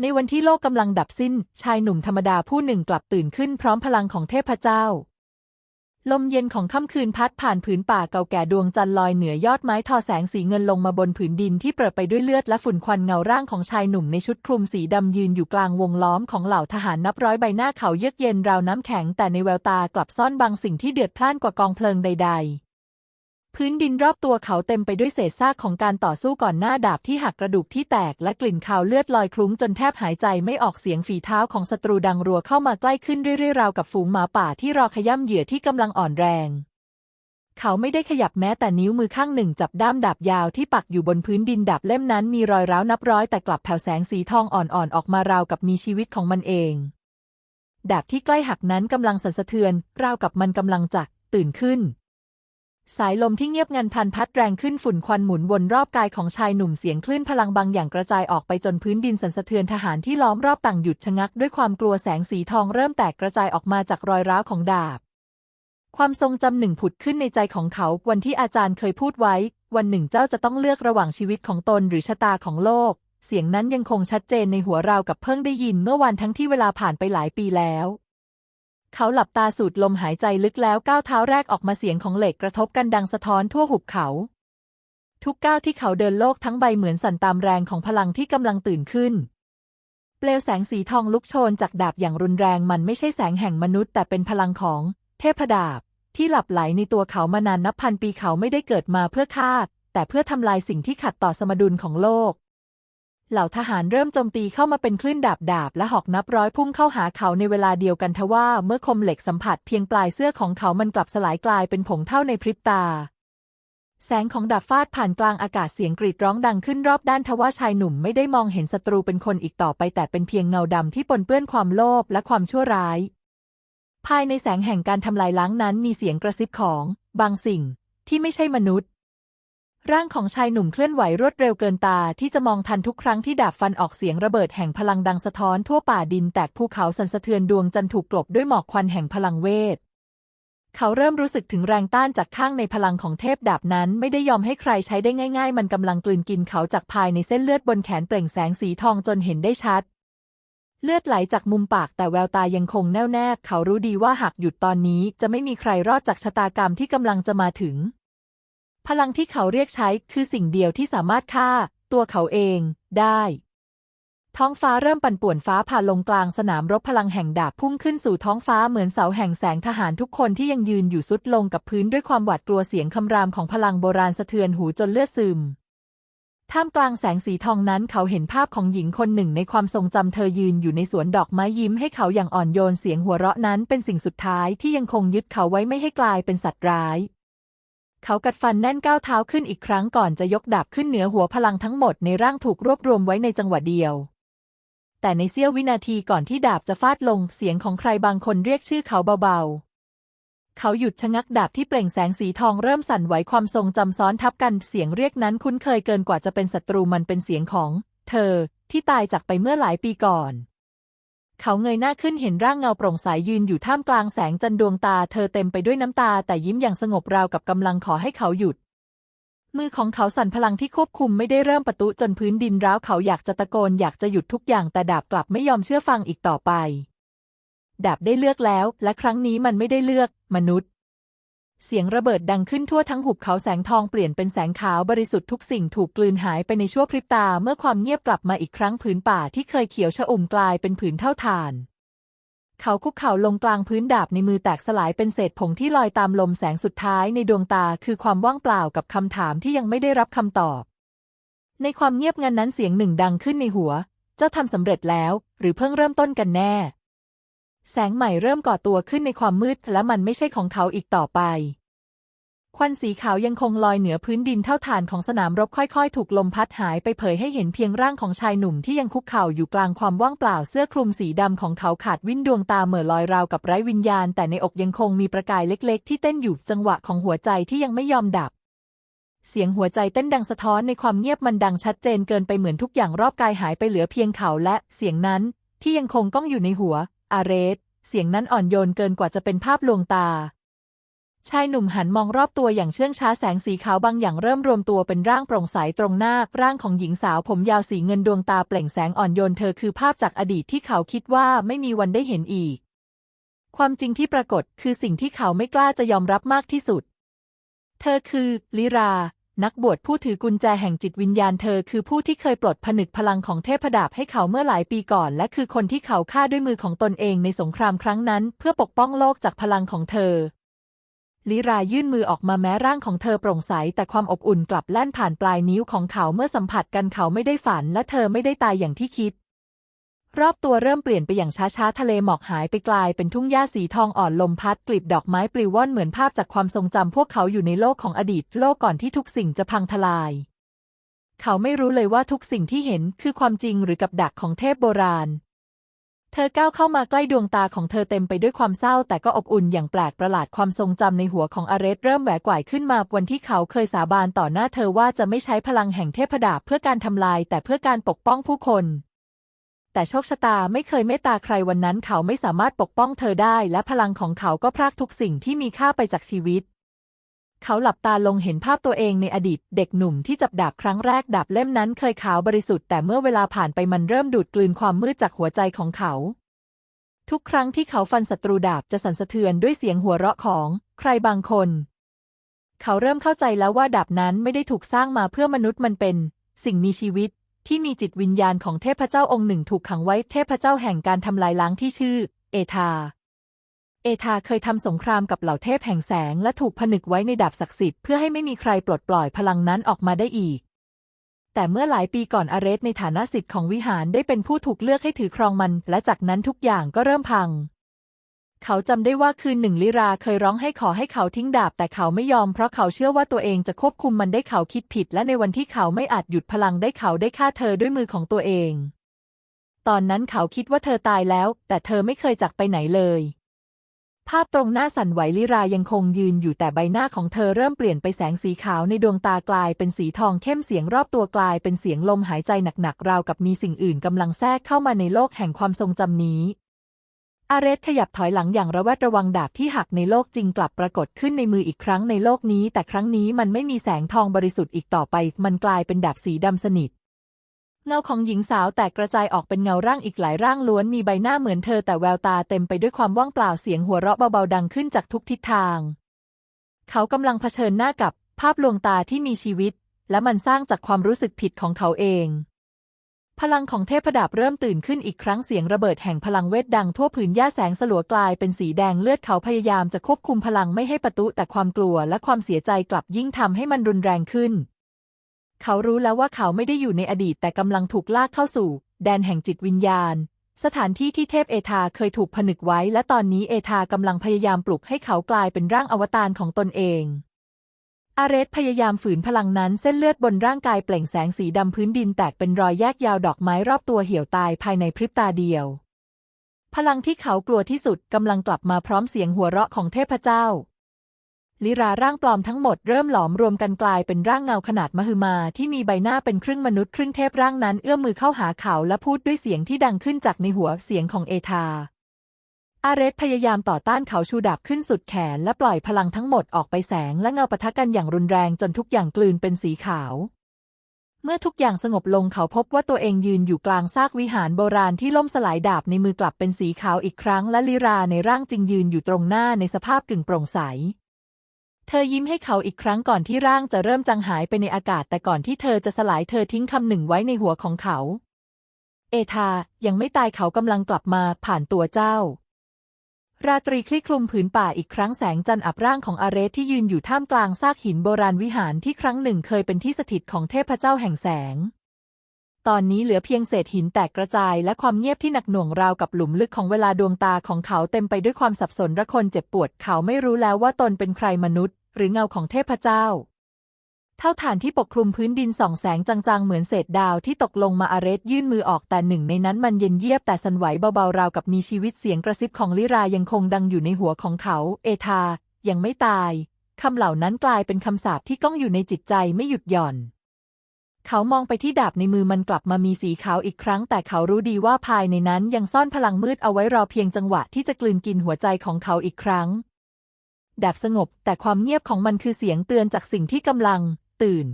ในวันที่โลกกำลังดับสิ้น ชายหนุ่มธรรมดาผู้หนึ่งกลับตื่นขึ้นพร้อมพลังของเทพเจ้า ลมเย็นของค่ำคืนพัดผ่านผืนป่าเก่าแก่ดวงจันทร์ลอยเหนือยอดไม้ทอแสงสีเงินลงมาบนผืนดินที่เปรอะไปด้วยเลือดและฝุ่นควันเงาร่างของชายหนุ่มในชุดคลุมสีดำยืนอยู่กลางวงล้อมของเหล่าทหารนับร้อยใบหน้าเขาเยือกเย็นราวน้ำแข็งแต่ในแววตากลับซ่อนบางสิ่งที่เดือดพล่านกว่ากองเพลิงใด ๆ พื้นดินรอบตัวเขาเต็มไปด้วยเศษซากของการต่อสู้ก่อนหน้าดาบที่หักกระดูกที่แตกและกลิ่นคาวเลือดลอยคลุ้งจนแทบหายใจไม่ออกเสียงฝีเท้าของศัตรูดังรัวเข้ามาใกล้ขึ้นเรื่อยๆราวกับฝูงหมาป่าที่รอขย่ำเหยื่อที่กำลังอ่อนแรง เขาไม่ได้ขยับแม้แต่นิ้วมือข้างหนึ่งจับด้ามดาบยาวที่ปักอยู่บนพื้นดินดาบเล่มนั้นมีรอยร้าวนับร้อยแต่กลับแผ่วแสงสีทองอ่อนๆออกมาราวกับมีชีวิตของมันเอง ดาบที่ใกล้หักนั้นกำลังสั่นสะเทือน ราวกับมันกำลังจักตื่นขึ้น สายลมที่เงียบงันพันพัดแรงขึ้นฝุ่นควันหมุนวนรอบกายของชายหนุ่มเสียงคลื่นพลังบางอย่างกระจายออกไปจนพื้นดินสั่นสะเทือนทหารที่ล้อมรอบต่างหยุดชะงักด้วยความกลัวแสงสีทองเริ่มแตกกระจายออกมาจากรอยร้าวของดาบ ความทรงจำหนึ่งผุดขึ้นในใจของเขา วันที่อาจารย์เคยพูดไว้ วันหนึ่งเจ้าจะต้องเลือกระหว่างชีวิตของตนหรือชะตาของโลก เสียงนั้นยังคงชัดเจนในหัวเรากับเพิ่งได้ยินเมื่อวันทั้งที่เวลาผ่านไปหลายปีแล้ว เขาหลับตาสูดลมหายใจลึกแล้วก้าวเท้าแรกออกมาเสียงของเหล็กกระทบกันดังสะท้อนทั่วหุบเขา ทุกก้าวที่เขาเดินโลกทั้งใบเหมือนสั่นตามแรงของพลังที่กำลังตื่นขึ้น เปลวแสงสีทองลุกโชนจากดาบอย่างรุนแรงมันไม่ใช่แสงแห่งมนุษย์แต่เป็นพลังของ เทพดาบ ที่หลับไหลในตัวเขามานานนับพันปีเขาไม่ได้เกิดมาเพื่อฆ่าแต่เพื่อทำลายสิ่งที่ขัดต่อสมดุลของโลก เหล่าทหารเริ่มโจมตีเข้ามาเป็นคลื่นดาบดาบและหอกนับร้อยพุ่งเข้าหาเขาในเวลาเดียวกันทว่าเมื่อคมเหล็กสัมผัสเพียงปลายเสื้อของเขามันกลับสลายกลายเป็นผงเท่าในพริบตา แสงของดาบฟาดผ่านกลางอากาศเสียงกรีดร้องดังขึ้นรอบด้านทว่าชายหนุ่มไม่ได้มองเห็นศัตรูเป็นคนอีกต่อไป แต่เป็นเพียงเงาดำที่ปนเปื้อนความโลภและความชั่วร้าย ภายในแสงแห่งการทำลายล้างนั้นมีเสียงกระซิบของ บางสิ่งที่ไม่ใช่มนุษย์ ร่างของชายหนุ่มเคลื่อนไหวรวดเร็วเกินตาที่จะมองทันทุกครั้งที่ดาบฟันออกเสียงระเบิดแห่งพลังดังสะท้อนทั่วป่าดินแตกภูเขาสั่นสะเทือนดวงจันทร์ถูกกลบด้วยหมอกควันแห่งพลังเวท เขาเริ่มรู้สึกถึงแรงต้านจากข้างในพลังของเทพดาบนั้น ไม่ได้ยอมให้ใครใช้ได้ง่าย ๆ มันกำลังกลืนกินเขาจากภายในเส้นเลือดบนแขนเปล่งแสงสีทองจนเห็นได้ชัด เลือดไหลจากมุมปากแต่แววตายังคงแน่วแน่เขารู้ดีว่าหากหยุดตอนนี้จะไม่มีใครรอดจากชะตากรรมที่กำลังจะมาถึง พลังที่เขาเรียกใช้คือสิ่งเดียวที่สามารถฆ่า ตัวเขาเองได้ ท้องฟ้าเริ่มปั่นป่วนฟ้าผ่าลงกลางสนามรบพลังแห่งดาบพุ่งขึ้นสู่ท้องฟ้าเหมือนเสาแห่งแสงทหารทุกคนที่ยังยืนอยู่สุดลงกับพื้นด้วยความหวาดกลัวเสียงคำรามของพลังโบราณสะเทือนหูจนเลือดซึมท่ามกลางแสงสีทองนั้นเขาเห็นภาพของหญิงคนหนึ่งในความทรงจำเธอยืนอยู่ในสวนดอกไม้ยิ้มให้เขาอย่างอ่อนโยนเสียงหัวเราะนั้นเป็นสิ่งสุดท้ายที่ยังคงยึดเขาไว้ไม่ให้กลายเป็นสัตว์ร้าย เขากัดฟันแน่นก้าวเท้าขึ้นอีกครั้งก่อนจะยกดาบขึ้นเหนือหัวพลังทั้งหมดในร่างถูกรวบรวมไว้ในจังหวะเดียว แต่ในเสี้ยววินาทีก่อนที่ดาบจะฟาดลงเสียงของใครบางคนเรียกชื่อเขาเบาๆ เขาหยุดชะงักดาบที่เปล่งแสงสีทองเริ่มสั่นไหวความทรงจำซ้อนทับกันเสียงเรียกนั้นคุ้นเคยเกินกว่าจะเป็นศัตรูมันเป็นเสียงของ เธอที่ตายจากไปเมื่อหลายปีก่อน เขาเงยหน้าขึ้นเห็นร่างเงาโปร่งใสยยืนอยู่ท่ามกลางแสงจันดวงตา เธอเต็มไปด้วยน้ำตา แต่ยิ้มอย่างสงบราวกับกำลังขอให้เขาหยุด มือของเขาสั่นพลังที่ควบคุมไม่ได้เริ่มประตุจนพื้นดินร้าวเขาอยากจะตะโกนอยากจะหยุดทุกอย่างแต่ดาบกลับไม่ยอมเชื่อฟังอีกต่อไป ดาบได้เลือกแล้ว และครั้งนี้มันไม่ได้เลือก มนุษย์ เสียงระเบิดดังขึ้นทั่วทั้งหุบเขาแสงทองเปลี่ยนเป็นแสงขาวบริสุทธิ์ทุกสิ่งถูกกลืนหายไปในชั่วพริบตาเมื่อความเงียบกลับมาอีกครั้งผืนป่าที่เคยเขียวชอุ่มกลายเป็นผืนเท่าฐาน เขาคุกเข่าลงกลางพื้นดาบในมือแตกสลายเป็นเศษผงที่ลอยตามลมแสงสุดท้ายในดวงตาคือความว่างเปล่ากับคำถามที่ยังไม่ได้รับคำตอบ ในความเงียบงันนั้นเสียงหนึ่งดังขึ้นในหัว เจ้าทำสำเร็จแล้ว หรือเพิ่งเริ่มต้นกันแน่ แสงใหม่เริ่มก่อตัวขึ้นในความมืดและมันไม่ใช่ของเขาอีกต่อไป ควันสีขาวยังคงลอยเหนือพื้นดินเท่าฐานของสนามรบค่อยๆ ถูกลมพัดหายไปเผยให้เห็นเพียงร่างของชายหนุ่มที่ยังคุกเข่าอยู่กลางความว่างเปล่าเสื้อคลุมสีดำของเขาขาดวิ่นดวงตาเหม่อลอยราวกับไร้วิญญาณ แต่ในอกยังคงมีประกายเล็กๆ ที่เต้นอยู่จังหวะของหัวใจที่ยังไม่ยอมดับเสียงหัวใจเต้นดังสะท้อนในความเงียบมันดังชัดเจนเกินไปเหมือนทุกอย่างรอบกายหายไปเหลือเพียงเขาและเสียงนั้นที่ยังคงก้องอยู่ในหัว อาเรส เสียงนั้นอ่อนโยนเกินกว่าจะเป็นภาพลวงตา ชายหนุ่มหันมองรอบตัวอย่างเชื่องช้าแสงสีขาวบางอย่างเริ่มรวมตัวเป็นร่างโปร่งใสตรงหน้า ร่างของหญิงสาวผมยาวสีเงินดวงตาเปล่งแสงอ่อนโยนเธอคือภาพจากอดีตที่เขาคิดว่าไม่มีวันได้เห็นอีก ความจริงที่ปรากฏคือสิ่งที่เขาไม่กล้าจะยอมรับมากที่สุด เธอคือ ลิรา นักบวชผู้ถือกุญแจแห่งจิตวิญญาณเธอคือผู้ที่เคยปลดผนึกพลังของเทพดาบให้เขาเมื่อหลายปีก่อน และคือคนที่เขาฆ่าด้วยมือของตนเองในสงครามครั้งนั้น เพื่อปกป้องโลกจากพลังของเธอ ลิรายื่นมือออกมาแม้ร่างของเธอโปร่งใส แต่ความอบอุ่นกลับแล่นผ่านปลายนิ้วของเขาเมื่อสัมผัสกันเขาไม่ได้ฝัน และเธอไม่ได้ตายอย่างที่คิด รอบตัวเริ่มเปลี่ยนไปอย่างช้าๆ ทะเลหมอกหายไปกลายเป็นทุ่งหญ้าสีทองอ่อนลมพัดกลีบดอกไม้ปลิวว่อนเหมือนภาพจากความทรงจำพวกเขาอยู่ในโลกของอดีต โลกก่อนที่ทุกสิ่งจะพังทลาย เขาไม่รู้เลยว่าทุกสิ่งที่เห็นคือความจริงหรือกับดักของเทพโบราณ เธอก้าวเข้ามาใกล้ดวงตาของเธอเต็มไปด้วยความเศร้า แต่ก็อบอุ่นอย่างแปลกประหลาดความทรงจำในหัวของอาเรสเริ่มแหวกว่ายขึ้นมาวันที่เขาเคยสาบานต่อหน้าเธอว่าจะไม่ใช้พลังแห่งเทพดาบเพื่อการทำลาย แต่เพื่อการปกป้องผู้คน แต่โชคชะตาไม่เคยเมตตาใครวันนั้นเขาไม่สามารถปกป้องเธอได้ และพลังของเขาก็พรากทุกสิ่งที่มีค่าไปจากชีวิต เขาหลับตาลงเห็นภาพตัวเองในอดีต เด็กหนุ่มที่จับดาบครั้งแรกดาบเล่มนั้นเคยขาวบริสุทธิ์แต่เมื่อเวลาผ่านไปมันเริ่มดูดกลืนความมืดจากหัวใจของเขา ทุกครั้งที่เขาฟันศัตรูดาบจะสั่นสะเทือนด้วยเสียงหัวเราะของใครบางคน เขาเริ่มเข้าใจแล้วว่าดาบนั้นไม่ได้ถูกสร้างมาเพื่อมนุษย์มันเป็น สิ่งมีชีวิต ที่มีจิตวิญญาณของเทพเจ้าองค์หนึ่งถูกขังไว้เทพเจ้าแห่งการทำลายล้างที่ชื่อ เอธา เอธาเคยทำสงครามกับเหล่าเทพแห่งแสงและถูกผนึกไว้ในดาบศักดิ์สิทธิ์เพื่อให้ไม่มีใครปลดปล่อยพลังนั้นออกมาได้อีก แต่เมื่อหลายปีก่อนอาเรสในฐานะสิทธิ์ของวิหารได้เป็นผู้ถูกเลือกให้ถือครองมัน และจากนั้นทุกอย่างก็เริ่มพัง เขาจำได้ว่าคืนหนึ่งลิราเคยร้องให้ขอให้เขาทิ้งดาบ แต่เขาไม่ยอมเพราะเขาเชื่อว่าตัวเองจะควบคุมมันได้เขาคิดผิด และในวันที่เขาไม่อาจหยุดพลังได้เขาได้ฆ่าเธอด้วยมือของตัวเอง ตอนนั้นเขาคิดว่าเธอตายแล้ว แต่เธอไม่เคยจากไปไหนเลย ภาพตรงหน้าสั่นไหวลิรายังคงยืนอยู่แต่ใบหน้าของเธอเริ่มเปลี่ยนไปแสงสีขาวในดวงตากลายเป็นสีทองเข้มเสียงรอบตัวกลายเป็นเสียงลมหายใจหนักๆราวกับมีสิ่งอื่นกำลังแทรกเข้ามาในโลกแห่งความทรงจำนี้ อาเรสขยับถอยหลังอย่างระแวดระวังดาบที่หักในโลกจริงกลับปรากฏขึ้นในมืออีกครั้งในโลกนี้ แต่ครั้งนี้มันไม่มีแสงทองบริสุทธิ์อีกต่อไป มันกลายเป็นดาบสีดำสนิท เงาของหญิงสาวแตกกระจายออกเป็นเงาร่างอีกหลายร่างล้วนมีใบหน้าเหมือนเธอแต่แววตาเต็มไปด้วยความว่างเปล่าเสียงหัวเราะเบาๆดังขึ้นจากทุกทิศทาง เขากำลังเผชิญหน้ากับภาพลวงตาที่มีชีวิต และมันสร้างจากความรู้สึกผิดของเขาเอง พลังของเทพดาบเริ่มตื่นขึ้นอีกครั้งเสียงระเบิดแห่งพลังเวทดังทั่วผืนหญ้าแสงสลัวกลายเป็นสีแดงเลือดเขาพยายามจะควบคุมพลังไม่ให้ประตุแต่ความกลัวและความเสียใจกลับยิ่งทำให้มันรุนแรงขึ้น เขารู้แล้วว่าเขาไม่ได้อยู่ในอดีตแต่กำลังถูกลากเข้าสู่ แดนแห่งจิตวิญญาณ สถานที่ที่เทพเอธาเคยถูกผนึกไว้ และตอนนี้เอธากำลังพยายามปลุกให้เขากลายเป็นร่างอวตารของตนเอง อาเรสพยายามฝืนพลังนั้นเส้นเลือดบนร่างกายเปล่งแสงสีดำพื้นดินแตกเป็นรอยแยกยาวดอกไม้รอบตัวเหี่ยวตายภายในพริบตาเดียว พลังที่เขากลัวที่สุดกำลังกลับมาพร้อมเสียงหัวเราะของเทพเจ้า ลิราร่างปลอมทั้งหมดเริ่มหลอมรวมกันกลายเป็นร่างเงาขนาดมหึมาที่มีใบหน้าเป็นครึ่งมนุษย์ครึ่งเทพร่างนั้นเอื้อมมือเข้าหาเขาและพูดด้วยเสียงที่ดังขึ้นจากในหัวเสียงของเอธา อาเรสพยายามต่อต้านเขาชูดาบขึ้นสุดแขนและปล่อยพลังทั้งหมดออกไปแสงและเงาปะทะกันอย่างรุนแรงจนทุกอย่างกลืนเป็นสีขาว เมื่อทุกอย่างสงบลงเขาพบว่าตัวเองยืนอยู่กลางซากวิหารโบราณที่ล่มสลายดาบในมือกลับเป็นสีขาวอีกครั้ง และลิราในร่างจริงยืนอยู่ตรงหน้าในสภาพกึ่งโปร่งใส เธอยิ้มให้เขาอีกครั้งก่อนที่ร่างจะเริ่มจางหายไปในอากาศ แต่ก่อนที่เธอจะสลายเธอทิ้งคำหนึ่งไว้ในหัวของเขา เอธายังไม่ตายเขากำลังกลับมาผ่านตัวเจ้า ราตรีคลี่คลุมผืนป่าอีกครั้งแสงจันทร์อับร่างของอาเรสที่ยืนอยู่ท่ามกลางซากหินโบราณวิหารที่ครั้งหนึ่งเคยเป็นที่สถิตของเทพเจ้าแห่งแสง ตอนนี้เหลือเพียงเศษหินแตกกระจายและความเงียบที่หนักหน่วงราวกับหลุมลึกของเวลาดวงตาของเขาเต็มไปด้วยความสับสนระคนเจ็บปวดเขาไม่รู้แล้วว่าตนเป็นใครมนุษย์ หรือเงาของเทพเจ้า เท่าฐานที่ปกคลุมพื้นดินส่องแสงจางๆ เหมือนเศษดาวที่ตกลงมาอาเรสยื่นมือออกแต่หนึ่งในนั้นมันเย็นเยียบแต่สันไหวเบาๆ ราวกับมีชีวิตเสียงกระซิบของลิรายังคงดังอยู่ในหัวของเขา เอธา ยังไม่ตาย คำเหล่านั้นกลายเป็นคำสาปที่ก้องอยู่ในจิตใจไม่หยุดหย่อน เขามองไปที่ดาบในมือมันกลับมามีสีขาวอีกครั้ง แต่เขารู้ดีว่าภายในนั้นยังซ่อนพลังมืดเอาไว้รอเพียงจังหวะที่จะกลืนกินหัวใจของเขาอีกครั้งดาบสงบแต่ความเงียบของมันคือเสียงเตือนจากสิ่งที่กำลัง ตื่น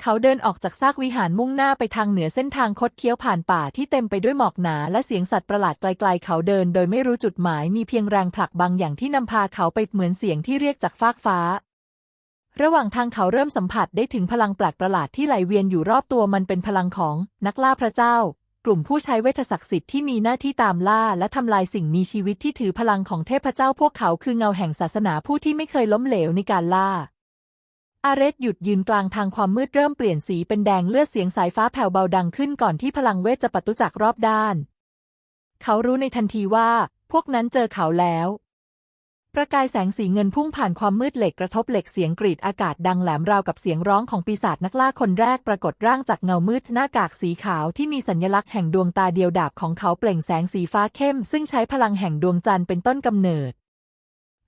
เขาเดินออกจากซากวิหารมุ่งหน้าไปทางเหนือเส้นทางคดเคี้ยวผ่านป่าที่เต็มไปด้วยหมอกหนา และเสียงสัตว์ประหลาดไกลๆ เขาเดินโดยไม่รู้จุดหมายมีเพียงแรงผลักบางอย่างที่นำพาเขาไปเหมือนเสียงที่เรียกจากฟากฟ้าระหว่างทางเขาเริ่มสัมผัสได้ถึงพลังแปลกประหลาดที่ไหลเวียนอยู่รอบตัวมันเป็นพลังของนักล่าพระเจ้า กลุ่มผู้ใช้เวทศักดิ์สิทธิ์ที่มีหน้าที่ตามล่าและทำลายสิ่งมีชีวิตที่ถือพลังของเทพเจ้าพวกเขาคือเงาแห่งศาสนาผู้ที่ไม่เคยล้มเหลวในการล่า อาเรสหยุดยืนกลางทางความมืดเริ่มเปลี่ยนสีเป็นแดงเลือดเสียงสายฟ้าแผ่วเบาดังขึ้นก่อนที่พลังเวทจะปะตุจากรอบด้าน เขารู้ในทันทีว่า พวกนั้นเจอเขาแล้ว ประกายแสงสีเงินพุ่งผ่านความมืดเหล็กกระทบเหล็กเสียงกรีดอากาศดังแหลมราวกับเสียงร้องของปีศาจนักล่าคนแรกปรากฏร่างจากเงามืดหน้ากากสีขาวที่มีสัญลักษณ์แห่งดวงตาเดียวดาบของเขาเปล่งแสงสีฟ้าเข้ม ซึ่งใช้พลังแห่งดวงจันทร์เป็นต้นกำเนิด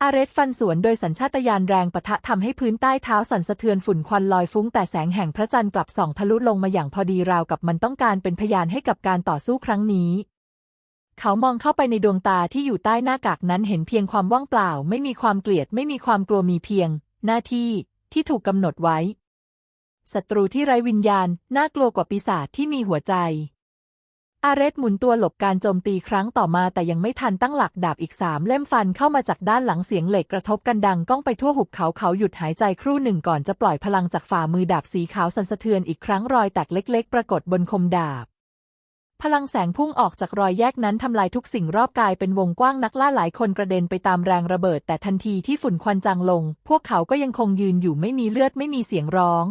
อาเรสฟันสวนโดยสัญชาตญาณแรงปะทะทำให้พื้นใต้เท้าสั่นสะเทือนฝุ่นควันลอยฟุ้งแต่แสงแห่งพระจันทร์กลับส่องทะลุลงมาอย่างพอดีราวกับมันต้องการเป็นพยานให้กับการต่อสู้ครั้งนี้ เขามองเข้าไปในดวงตาที่อยู่ใต้หน้ากากนั้นเห็นเพียงความว่างเปล่า ไม่มีความเกลียดไม่มีความกลัวมีเพียง หน้าที่ที่ถูกกำหนดไว้ศัตรูที่ไร้วิญญาณน่ากลัวกว่าปีศาจที่มีหัวใจ อาเรสหมุนตัวหลบการโจมตีครั้งต่อมาแต่ยังไม่ทันตั้งหลักดาบอีกสามเล่มฟันเข้ามาจากด้านหลังเสียงเหล็กกระทบกันดังก้องไปทั่วหุบเขาเขาหยุดหายใจครู่หนึ่งก่อนจะปล่อยพลังจากฝ่ามือดาบสีขาวสั่นสะเทือนอีกครั้งรอยแตกเล็ก ๆ ปรากฏบนคมดาบ พลังแสงพุ่งออกจากรอยแยกนั้นทำลายทุกสิ่งรอบกายเป็นวงกว้างนักล่าหลายคนกระเด็นไปตามแรงระเบิด แต่ทันทีที่ฝุ่นควันจางลง พวกเขาก็ยังคงยืนอยู่ไม่มีเลือดไม่มีเสียงร้อง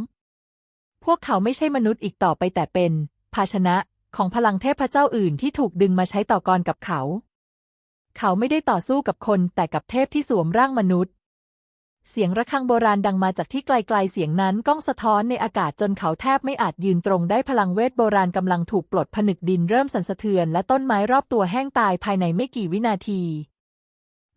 พวกเขาไม่ใช่มนุษย์อีกต่อไปแต่เป็นภาชนะ ของพลังเทพเจ้าอื่นที่ถูกดึงมาใช้ต่อกรกับเขา เขาไม่ได้ต่อสู้กับคนแต่กับเทพที่สวมร่างมนุษย์ เสียงระฆังโบราณดังมาจากที่ไกลๆเสียงนั้นก้องสะท้อนในอากาศจนเขาแทบไม่อาจยืนตรงได้พลังเวทโบราณกำลังถูกปลดผนึกดินเริ่มสั่นสะเทือนและต้นไม้รอบตัวแห้งตายภายในไม่กี่วินาที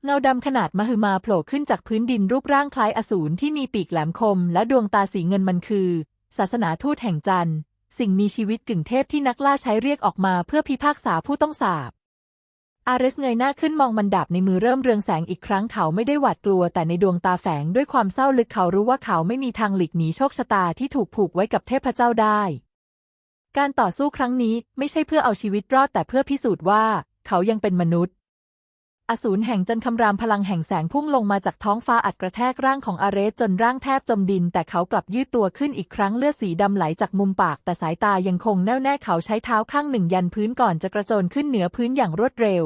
เงาดำขนาดมหึมาโผล่ขึ้นจากพื้นดินรูปร่างคล้ายอสูรที่มีปีกแหลมคม และดวงตาสีเงินมันคือ ศาสนาทูตแห่งจันทร์ สิ่งมีชีวิตกึ่งเทพที่นักล่าใช้เรียกออกมาเพื่อพิพากษาผู้ต้องสาบ อาเรสเงยหน้าขึ้นมองมันดาบในมือเริ่มเรืองแสงอีกครั้งเขาไม่ได้หวาดกลัว แต่ในดวงตาแฝงด้วยความเศร้าลึกเขารู้ว่าเขาไม่มีทางหลีกหนีโชคชะตาที่ถูกผูกไว้กับเทพเจ้าได้ การต่อสู้ครั้งนี้ไม่ใช่เพื่อเอาชีวิตรอดแต่เพื่อพิสูจน์ว่า เขายังเป็นมนุษย์ อสูรแห่งจันคำรามพลังแห่งแสงพุ่งลงมาจากท้องฟ้าอัดกระแทกร่างของอาเรสจนร่างแทบจมดิน แต่เขากลับยืดตัวขึ้นอีกครั้งเลือดสีดำไหลจากมุมปาก แต่สายตายังคงแน่วแน่เขาใช้เท้าข้างหนึ่งยันพื้นก่อนจะกระโจนขึ้นเหนือพื้นอย่างรวดเร็ว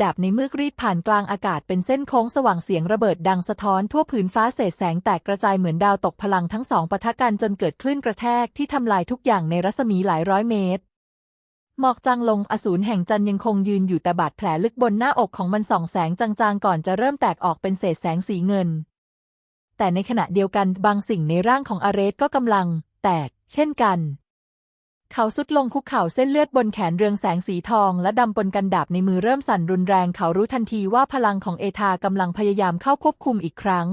ดาบในมือรีดผ่านกลางอากาศเป็นเส้นโค้งสว่างเสียงระเบิดดังสะท้อนทั่วผืนฟ้าเศษแสงแตกกระจายเหมือนดาวตกพลังทั้งสองปะทะกันจนเกิดคลื่นกระแทกที่ทำลายทุกอย่างในรัศมีหลายร้อยเมตร หมอกจางลงอสูรแห่งจันยังคงยืนอยู่แต่บาดแผลลึกบนหน้าอกของมันส่องแสงจางๆก่อนจะเริ่มแตกออกเป็นเศษแสงสีเงิน แต่ในขณะเดียวกันบางสิ่งในร่างของอาเรสก็กำลัง แตก เช่นกัน เขาสุดลงคุกเข่าเส้นเลือดบนแขนเรืองแสงสีทองและดำปนกันดาบในมือเริ่มสั่นรุนแรงเขารู้ทันทีว่าพลังของเอธากำลังพยายามเข้าควบคุมอีกครั้ง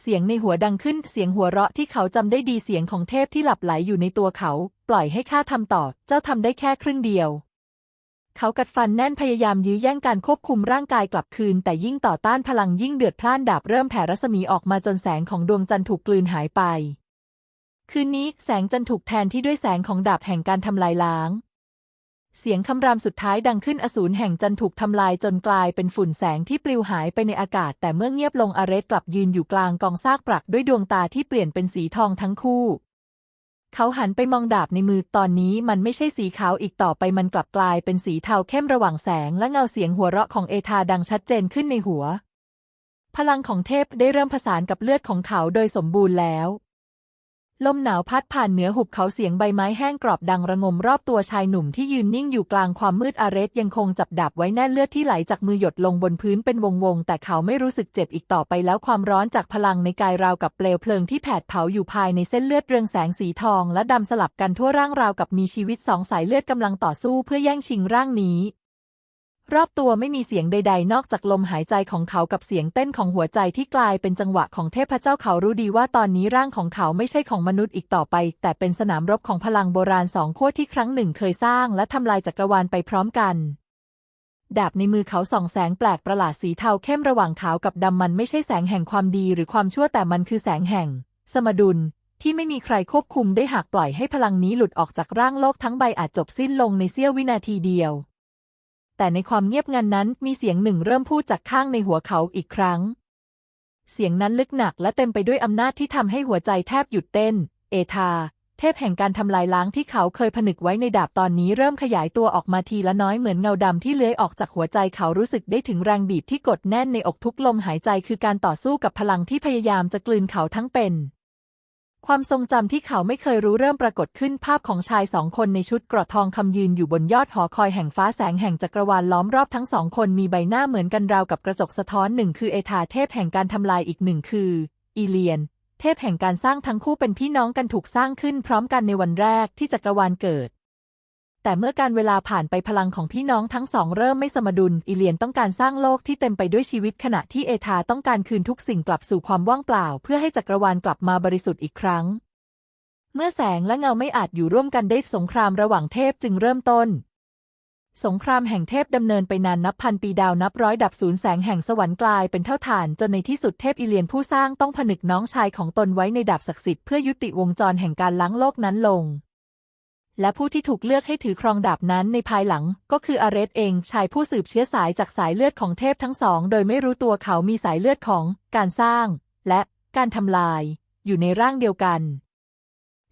เสียงในหัวดังขึ้น เสียงหัวเราะที่เขาจำได้ดีเสียงของเทพที่หลับไหลอยู่ในตัวเขา ล่อยให้ข้าทำต่อ เจ้าทำได้แค่ครึ่งเดียว เขากัดฟันแน่นพยายามยื้อแย่งการควบคุมร่างกายกลับคืน แต่ยิ่งต่อต้านพลังยิ่งเดือดพล่านดาบเริ่มแผ่รัศมีออกมาจนแสงของดวงจันทร์ถูกกลืนหายไป คืนนี้แสงจันทร์ถูกแทนที่ด้วยแสงของดาบแห่งการทำลายล้าง เสียงคำรามสุดท้ายดังขึ้นอสูรแห่งจันทร์ถูกทำลายจนกลายเป็นฝุ่นแสงที่ปลิวหายไปในอากาศ แต่เมื่อเงียบลงอาเรสกลับยืนอยู่กลางกองซากปรักด้วยดวงตาที่เปลี่ยนเป็นสีทองทั้งคู่ เขาหันไปมองดาบในมือตอนนี้มันไม่ใช่สีขาวอีกต่อไปมันกลับกลายเป็นสีเทาเข้มระหว่างแสงและเงาเสียงหัวเราะของเอธาดังชัดเจนขึ้นในหัว พลังของเทพได้เริ่มผสานกับเลือดของเขาโดยสมบูรณ์แล้ว ลมหนาวพัดผ่านเหนือหุบเขาเสียงใบไม้แห้งกรอบดังระงมรอบตัวชายหนุ่มที่ยืนนิ่งอยู่กลางความมืดอาเรสยังคงจับดาบไว้แน่เลือดที่ไหลจากมือหยดลงบนพื้นเป็นวงวงๆ แต่เขาไม่รู้สึกเจ็บอีกต่อไปแล้วความร้อนจากพลังในกายราวกับเปลวเพลิงที่แผดเผาอยู่ภายในเส้นเลือดเรืองแสงสีทองและดำสลับกันทั่วร่างราวกับมีชีวิตสองสายเลือดกำลังต่อสู้เพื่อแย่งชิงร่างนี้ รอบตัวไม่มีเสียงใด ๆ นอกจากลมหายใจของเขากับเสียงเต้นของหัวใจที่กลายเป็นจังหวะของเทพเจ้าเขารู้ดีว่าตอนนี้ร่างของเขาไม่ใช่ของมนุษย์อีกต่อไป แต่เป็นสนามรบของพลังโบราณสองขั้วที่ครั้งหนึ่งเคยสร้างและทำลายจักรวาลไปพร้อมกันดาบในมือเขาส่องแสงแปลกประหลาดสีเทาเข้มระหว่างขาวกับดำมันไม่ใช่แสงแห่งความดีหรือความชั่วแต่มันคือแสงแห่ง สมดุลที่ไม่มีใครควบคุมได้หากปล่อยให้พลังนี้หลุดออกจากร่างโลกทั้งใบอาจจบสิ้นลงในเสี้ยววินาทีเดียว แต่ในความเงียบงันนั้นมีเสียงหนึ่งเริ่มพูดจากข้างในหัวเขาอีกครั้ง เสียงนั้นลึกหนักและเต็มไปด้วยอำนาจที่ทำให้หัวใจแทบหยุดเต้น เอธาเทพแห่งการทำลายล้างที่เขาเคยผนึกไว้ในดาบตอนนี้เริ่มขยายตัวออกมาทีละน้อยเหมือนเงาดำที่เลื้อยออกจากหัวใจเขารู้สึกได้ถึงแรงบีบที่กดแน่นในอกทุกลมหายใจคือการต่อสู้กับพลังที่พยายามจะกลืนเขาทั้งเป็น ความทรงจำที่เขาไม่เคยรู้เริ่มปรากฏขึ้นภาพของชายสองคนในชุดเกราะทองคำยืนอยู่บนยอดหอคอยแห่งฟ้าแสงแห่งจักรวาลล้อมรอบทั้งสองคนมีใบหน้าเหมือนกันราวกับกระจกสะท้อนหนึ่งคือเอธาเทพแห่งการทำลายอีกหนึ่งคือ อีเลียน เทพแห่งการสร้างทั้งคู่เป็นพี่น้องกันถูกสร้างขึ้นพร้อมกันในวันแรกที่จักรวาลเกิด แต่เมื่อการเวลาผ่านไปพลังของพี่น้องทั้งสองเริ่มไม่สมดุลอีเลียนต้องการสร้างโลกที่เต็มไปด้วยชีวิตขณะที่เอธาต้องการคืนทุกสิ่งกลับสู่ความว่างเปล่า เพื่อให้จักรวาลกลับมาบริสุทธิ์อีกครั้ง เมื่อแสงและเงาไม่อาจอยู่ร่วมกันได้สงครามระหว่างเทพจึงเริ่มต้น สงครามแห่งเทพดำเนินไปนานนับพันปีดาวนับร้อยดับศูนย์แสงแห่งสวรรค์กลายเป็นเท่าฐานจนในที่สุดเทพอีเลียนผู้สร้างต้องผนึกน้องชายของตนไว้ในดาบศักดิ์สิทธิ์เพื่อยุติวงจรแห่งการล้างโลกนั้นลง และผู้ที่ถูกเลือกให้ถือครองดาบนั้นในภายหลัง ก็คืออาเรสเองชายผู้สืบเชื้อสายจากสายเลือดของเทพทั้งสอง โดยไม่รู้ตัวเขามีสายเลือดของการสร้าง และการทำลาย อยู่ในร่างเดียวกัน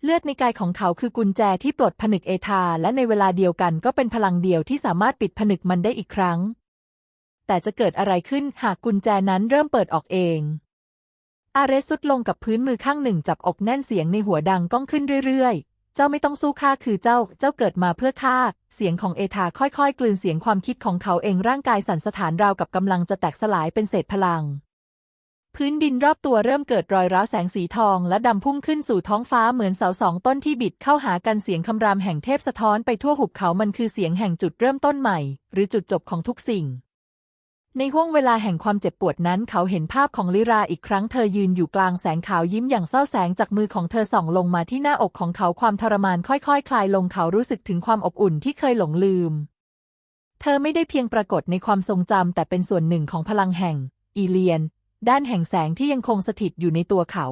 เลือดในกายของเขาคือกุญแจที่ปลดผนึกเอธาและในเวลาเดียวกันก็เป็นพลังเดียวที่สามารถปิดผนึกมันได้อีกครั้ง แต่จะเกิดอะไรขึ้นหากกุญแจนั้นเริ่มเปิดออกเองอาเรสสุดลงกับพื้นมือข้างหนึ่งจับอกแน่นเสียงในหัวดังก้องขึ้นเรื่อยๆ เจ้าไม่ต้องสู้ข้าคือเจ้า เจ้าเกิดมาเพื่อข้า เสียงของเอธาค่อยๆ กลืนเสียงความคิดของเขาเองร่างกายสั่นสะท้านราวกับกำลังจะแตกสลายเป็นเศษพลัง พื้นดินรอบตัวเริ่มเกิดรอยร้าวแสงสีทองและดำพุ่งขึ้นสู่ท้องฟ้าเหมือนเสาสองต้นที่บิดเข้าหากันเสียงคำรามแห่งเทพสะท้อนไปทั่วหุบเขามันคือเสียงแห่งจุดเริ่มต้นใหม่ หรือจุดจบของทุกสิ่ง ในห้วงเวลาแห่งความเจ็บปวดนั้น เขาเห็นภาพของลิราอีกครั้งเธอยืนอยู่กลางแสงขาวยิ้มอย่างเศร้าแสงจากมือของเธอส่องลงมาที่หน้าอกของเขาความทรมานค่อยๆคคลายลงเขารู้สึกถึงความอบอุ่นที่เคยหลงลืม เธอไม่ได้เพียงปรากฏในความทรงจำแต่เป็นส่วนหนึ่งของพลังแห่ง อีเลียน ด้านแห่งแสงที่ยังคงสถิตอยู่ในตัวเขา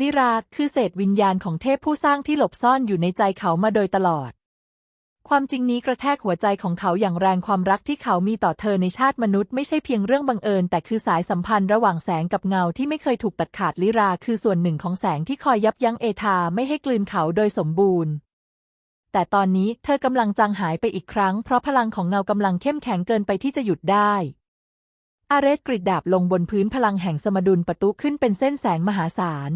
ลิราคือเศษวิญญาณของเทพผู้สร้างที่หลบซ่อนอยู่ในใจเขามาโดยตลอด ความจริงนี้กระแทกหัวใจของเขาอย่างแรงความรักที่เขามีต่อเธอในชาติมนุษย์ไม่ใช่เพียงเรื่องบังเอิญ แต่คือสายสัมพันธ์ระหว่างแสงกับเงาที่ไม่เคยถูกตัดขาดลิรา คือส่วนหนึ่งของแสงที่คอยยับยั้งเอธาไม่ให้กลืนเขาโดยสมบูรณ์ แต่ตอนนี้เธอกำลังจางหายไปอีกครั้ง เพราะพลังของเงากำลังเข้มแข็งเกินไปที่จะหยุดได้อาเรสกริดดาบลงบนพื้นพลังแห่งสมดุลประตุขึ้นเป็นเส้นแสงมหาศาล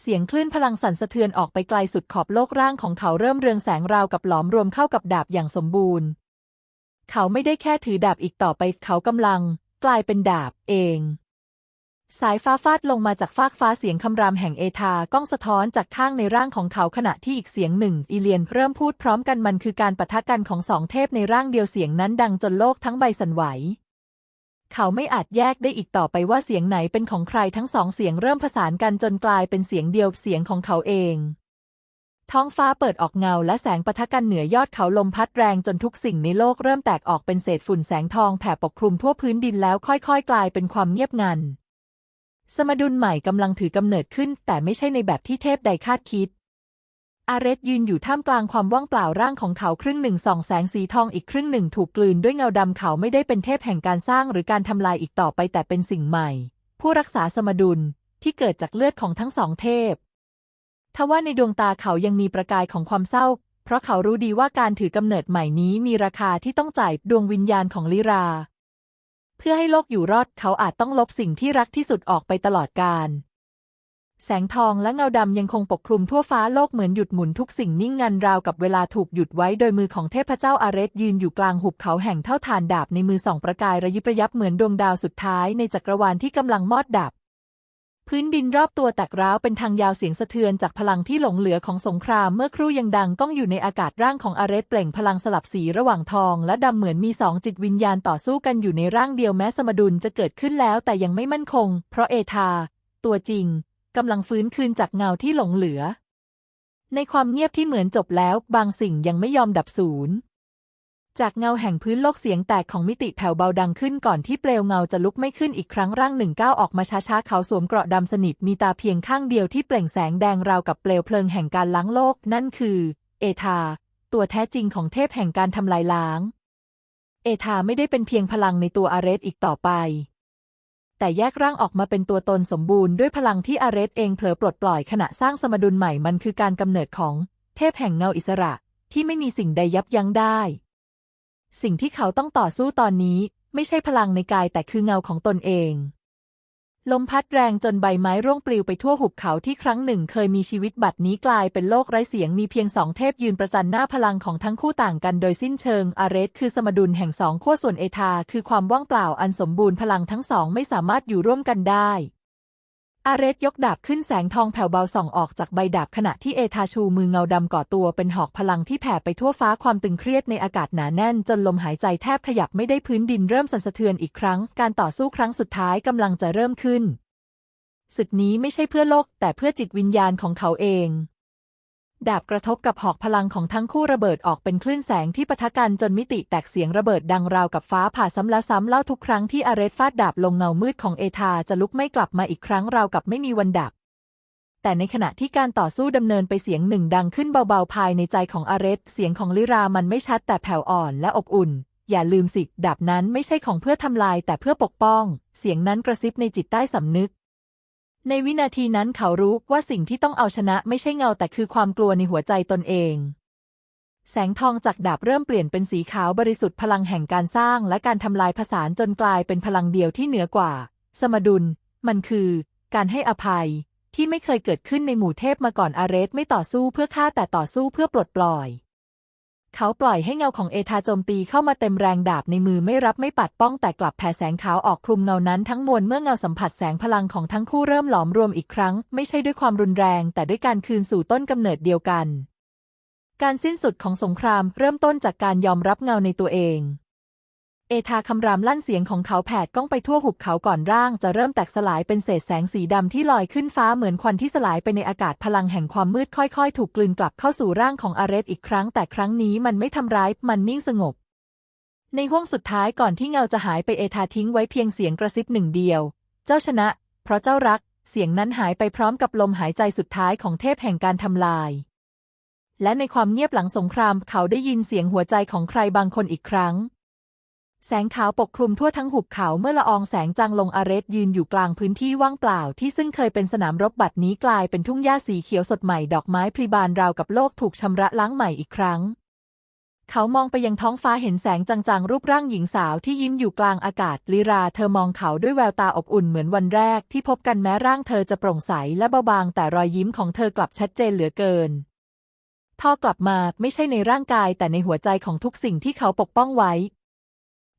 เสียงคลื่นพลังสั่นสะเทือนออกไปไกลสุดขอบโลกร่างของเขาเริ่มเรืองแสงราวกับหลอมรวมเข้ากับดาบอย่างสมบูรณ์ เขาไม่ได้แค่ถือดาบอีกต่อไป เขากำลัง กลายเป็นดาบเอง สายฟ้าฟาดลงมาจากฟากฟ้าเสียงคำรามแห่งเอธาก้องสะท้อนจากข้างในร่างของเขาขณะที่อีกเสียงหนึ่ง อีเลียนเริ่มพูดพร้อมกันมันคือการปะทะกันของสองเทพในร่างเดียวเสียงนั้นดังจนโลกทั้งใบสั่นไหว เขาไม่อาจแยกได้อีกต่อไปว่าเสียงไหนเป็นของใครทั้งสองเสียงเริ่มผสานกันจนกลายเป็นเสียงเดียวเสียงของเขาเองท้องฟ้าเปิดออกเงาและแสงปะทะกันเหนือยอดเขาลมพัดแรงจนทุกสิ่งในโลกเริ่มแตกออกเป็นเศษฝุ่นแสงทองแผ่ปกคลุมทั่วพื้นดินแล้วค่อยๆ กลายเป็นความเงียบงัน สมดุลใหม่กำลังถือกำเนิดขึ้น แต่ไม่ใช่ในแบบที่เทพใดคาดคิด อาเรสยืนอยู่ท่ามกลางความว่างเปล่าร่างของเขาครึ่งหนึ่งส่องแสงสีทองอีกครึ่งหนึ่งถูกกลืนด้วยเงาดำเขาไม่ได้เป็นเทพแห่งการสร้างหรือการทำลายอีกต่อไปแต่เป็นสิ่งใหม่ ผู้รักษาสมดุลที่เกิดจากเลือดของทั้งสองเทพ ทว่าในดวงตาเขายังมีประกายของความเศร้า เพราะเขารู้ดีว่าการถือกำเนิดใหม่นี้มีราคาที่ต้องจ่ายดวงวิญญาณของลิรา เพื่อให้โลกอยู่รอดเขาอาจต้องลบสิ่งที่รักที่สุดออกไปตลอดกาล แสงทองและเงาดำยังคงปกคลุมทั่วฟ้าโลกเหมือนหยุดหมุนทุกสิ่งนิ่งงันราวกับเวลาถูกหยุดไว้โดยมือของเทพเจ้าอาเรสยืนอยู่กลางหุบเขาแห่งเท่าฐานดาบในมือสองประกายระยิบระยับเหมือนดวงดาวสุดท้ายในจักรวาลที่กำลังมอดดับ พื้นดินรอบตัวแตกร้าวเป็นทางยาวเสียงสะเทือนจากพลังที่หลงเหลือของสงครามเมื่อครู่ยังดังก้องอยู่ในอากาศร่างของอาเรสเปล่งพลังสลับสีระหว่างทองและดำเหมือนมีสองจิตวิญญาณต่อสู้กันอยู่ในร่างเดียวแม้สมดุลจะเกิดขึ้นแล้วแต่ยังไม่มั่นคง เพราะเอธาตัวจริง กำลังฟื้นคืนจากเงาที่หลงเหลือ ในความเงียบที่เหมือนจบแล้ว บางสิ่งยังไม่ยอมดับสูญจากเงาแห่งพื้นโลกเสียงแตกของมิติแผ่วเบาดังขึ้นก่อนที่เปลวเงาจะลุกไม่ขึ้นอีกครั้งร่างหนึ่งก้าวออกมาช้าๆเขาสวมเกราะดำสนิทมีตาเพียงข้างเดียวที่เปล่งแสงแดงราวกับเปลวเพลิงแห่งการล้างโลก นั่นคือ เอธาตัวแท้จริงของเทพแห่งการทำลายล้าง เอธาไม่ได้เป็นเพียงพลังในตัวอาเรสอีกต่อไป แต่แยกร่างออกมาเป็นตัวตนสมบูรณ์ด้วยพลังที่อาเรสเองเผลอปลดปล่อยขณะสร้างสมดุลใหม่มันคือการกำเนิดของเทพแห่งเงาอิสระที่ไม่มีสิ่งใดยับยั้งได้ สิ่งที่เขาต้องต่อสู้ตอนนี้ไม่ใช่พลังในกายแต่คือเงาของตนเอง ลมพัดแรงจนใบไม้ร่วงปลิวไปทั่วหุบเขาที่ครั้งหนึ่งเคยมีชีวิตบัดนี้กลายเป็นโลกไร้เสียงมีเพียงสองเทพยืนประจันหน้าพลังของทั้งคู่ต่างกันโดยสิ้นเชิง อาเรสคือสมดุลแห่งสองขั้วส่วนเอธาคือความว่างเปล่าอันสมบูรณ์พลังทั้งสองไม่สามารถอยู่ร่วมกันได้ อาเรสยกดาบขึ้นแสงทองแผ่วเบาส่องออกจากใบดาบขณะที่เอทาชูมือเงาดำก่อตัวเป็นหอกพลังที่แผ่ไปทั่วฟ้าความตึงเครียดในอากาศหนาแน่น จนลมหายใจแทบขยับไม่ได้พื้นดินเริ่มสั่นสะเทือนอีกครั้ง การต่อสู้ครั้งสุดท้ายกำลังจะเริ่มขึ้นศึกนี้ไม่ใช่เพื่อโลกแต่เพื่อจิตวิญญาณของเขาเอง ดาบกระทบกับหอกพลังของทั้งคู่ระเบิดออกเป็นคลื่นแสงที่ปะทะกันจนมิติแตกเสียงระเบิดดังราวกับฟ้าผ่าซ้ำแล้วซ้ำเล่าทุกครั้งที่อาเรสฟาดดาบลงเงามืดของเอธาจะลุกไม่กลับมาอีกครั้งราวกับไม่มีวันดับ แต่ในขณะที่การต่อสู้ดำเนินไปเสียงหนึ่งดังขึ้นเบาๆภายในใจของอาเรสเสียงของลิรามันไม่ชัดแต่แผ่วอ่อนและอบอุ่น อย่าลืมสิดาบนั้นไม่ใช่ของเพื่อทำลายแต่เพื่อปกป้อง เสียงนั้นกระซิบในจิตใต้สำนึก ในวินาทีนั้นเขารู้ว่าสิ่งที่ต้องเอาชนะไม่ใช่เงาแต่คือความกลัวในหัวใจตนเอง แสงทองจากดาบเริ่มเปลี่ยนเป็นสีขาวบริสุทธิ์พลังแห่งการสร้างและการทำลายผสานจนกลายเป็นพลังเดียวที่เหนือกว่า สมดุล มันคือ การให้อภัยที่ไม่เคยเกิดขึ้นในหมู่เทพมาก่อนอาเรสไม่ต่อสู้เพื่อฆ่าแต่ต่อสู้เพื่อปลดปล่อย เขาปล่อยให้เงาของเอธาโจมตีเข้ามาเต็มแรงดาบในมือไม่รับไม่ปัดป้องแต่กลับแผ่แสงขาวออกคลุมเงานั้นทั้งมวลเมื่อเงาสัมผัสแสงพลังของทั้งคู่เริ่มหลอมรวมอีกครั้ง ไม่ใช่ด้วยความรุนแรง แต่ด้วยการคืนสู่ต้นกำเนิดเดียวกัน การสิ้นสุดของสงครามเริ่มต้นจากการยอมรับเงาในตัวเอง เอธาคำรามลั่นเสียงของเขาแผดก้องไปทั่วหุบเขาก่อนร่าง จะเริ่มแตกสลายเป็นเศษแสงสีดำที่ลอยขึ้นฟ้าเหมือนควันที่สลายไปในอากาศพลังแห่งความมืดค่อยๆ ถูกกลืนกลับเข้าสู่ร่างของอาเรสอีกครั้ง แต่ครั้งนี้มันไม่ทำร้ายมันนิ่งสงบ ในห้วงสุดท้ายก่อนที่เงาจะหายไปเอธาทิ้งไว้เพียงเสียงกระซิบหนึ่งเดียว เจ้าชนะ เพราะเจ้ารัก เสียงนั้นหายไปพร้อมกับลมหายใจสุดท้ายของเทพแห่งการทำลาย และในความเงียบหลังสงครามเขาได้ยินเสียงหัวใจของใครบางคนอีกครั้ง แสงขาวปกคลุมทั่วทั้งหุบเขาเมื่อละอองแสงจางลงอาเรสยืนอยู่กลางพื้นที่ว่างเปล่า ที่ซึ่งเคยเป็นสนามรบบัดนี้กลายเป็นทุ่งหญ้าสีเขียวสดใหม่ดอกไม้พลีบานราวกับโลกถูกชำระล้างใหม่อีกครั้ง เขามองไปยังท้องฟ้าเห็นแสงจางๆรูปร่างหญิงสาวที่ยิ้มอยู่กลางอากาศลิรา เธอมองเขาด้วยแววตาอบอุ่นเหมือนวันแรก ที่พบกันแม้ร่างเธอจะโปร่งใสและเบาบาง แต่รอยยิ้มของเธอกลับชัดเจนเหลือเกินท่อกลับมาไม่ใช่ในร่างกายแต่ในหัวใจของทุกสิ่งที่เขาปกป้องไว้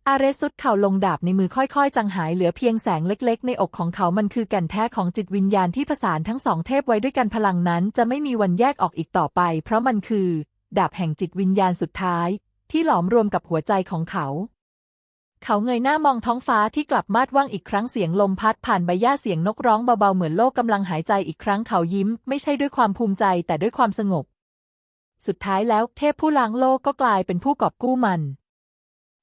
อาเรสซุดเข่าลงดาบในมือค่อยๆจางหายเหลือเพียงแสงเล็กๆ ในอกของเขามันคือแก่นแท้ของจิตวิญญาณที่ผสานทั้งสองเทพไว้ด้วยกันพลังนั้นจะไม่มีวันแยกออกอีกต่อไป เพราะมันคือ ดาบแห่งจิตวิญญาณสุดท้าย ที่หลอมรวมกับหัวใจของเขา เขาเงยหน้ามองท้องฟ้าที่กลับมาดว่างอีกครั้งเสียงลมพัดผ่านใบหญ้าเสียงนกร้องเบาๆเหมือนโลกกำลังหายใจอีกครั้งเขายิ้ม ไม่ใช่ด้วยความภูมิใจแต่ด้วยความสงบ สุดท้ายแล้วเทพผู้ล้างโลกก็กลายเป็นผู้กอบกู้มัน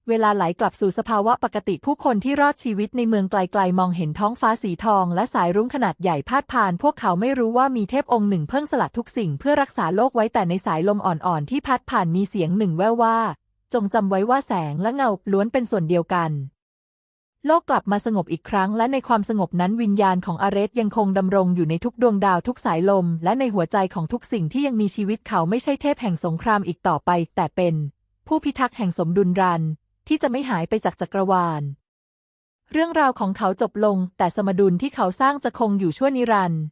เวลาไหลกลับสู่สภาวะปกติผู้คนที่รอดชีวิตในเมืองไกลๆมองเห็นท้องฟ้าสีทอง และสายรุ้งขนาดใหญ่พาดผ่าน พวกเขาไม่รู้ว่ามีเทพองค์หนึ่งเพิ่งสลัดทุกสิ่งเพื่อรักษาโลกไว้แต่ในสายลมอ่อนๆที่พัดผ่านมีเสียงหนึ่งแว่วว่า จงจำไว้ว่าแสงและเงาล้วนเป็นส่วนเดียวกัน โลกกลับมาสงบอีกครั้ง และในความสงบนั้นวิญญาณของอาเรสยังคงดำรงอยู่ในทุกดวงดาวทุกสายลม และในหัวใจของทุกสิ่งที่ยังมีชีวิตเขาไม่ใช่เทพแห่งสงครามอีกต่อไป แต่เป็น ผู้พิทักษ์แห่งสมดุลรัน ที่จะไม่หายไปจากจักรวาล เรื่องราวของเขาจบลง แต่สมดุลที่เขาสร้างจะคงอยู่ชั่วนิรันดร์